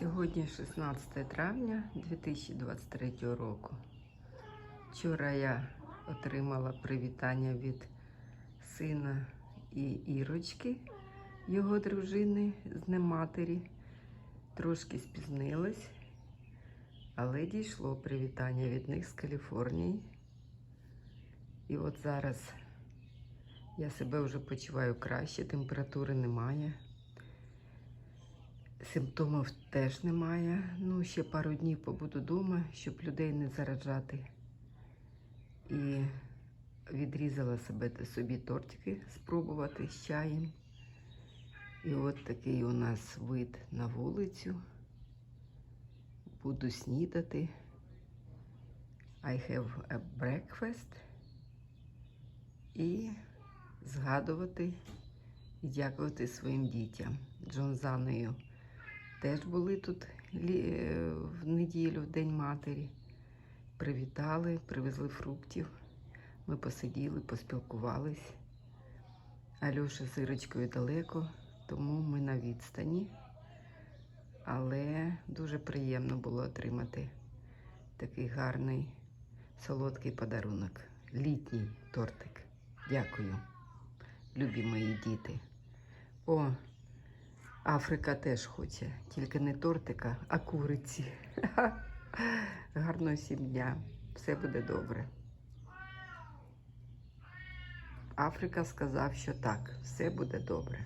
Сьогодні 16 травня 2023 року. Вчора я отримала привітання від сина і Ірочки, його дружини з нематері. Трошки спізнилась, але дійшло привітання від них з Каліфорнії. І от зараз я себе вже почуваю краще, температури немає. Симптомів теж немає. Ну, ще пару днів побуду вдома, щоб людей не заражати. І відрізала себе собі тортики спробувати з чаєм. І от такий у нас вид на вулицю. Буду снідати. I have a breakfast. І згадувати і дякувати своїм дітям. Джон з Анною теж були тут в неділю, в День матері. Привітали, привезли фруктів. Ми посиділи, поспілкувались. Альоша з Ірочкою далеко, тому ми на відстані. Але дуже приємно було отримати такий гарний солодкий подарунок. Літній тортик. Дякую, любі мої діти. О, Африка теж хоче, тільки не тортика, а куриці. Гарної сім'я. Все буде добре. Африка сказав, що так, все буде добре.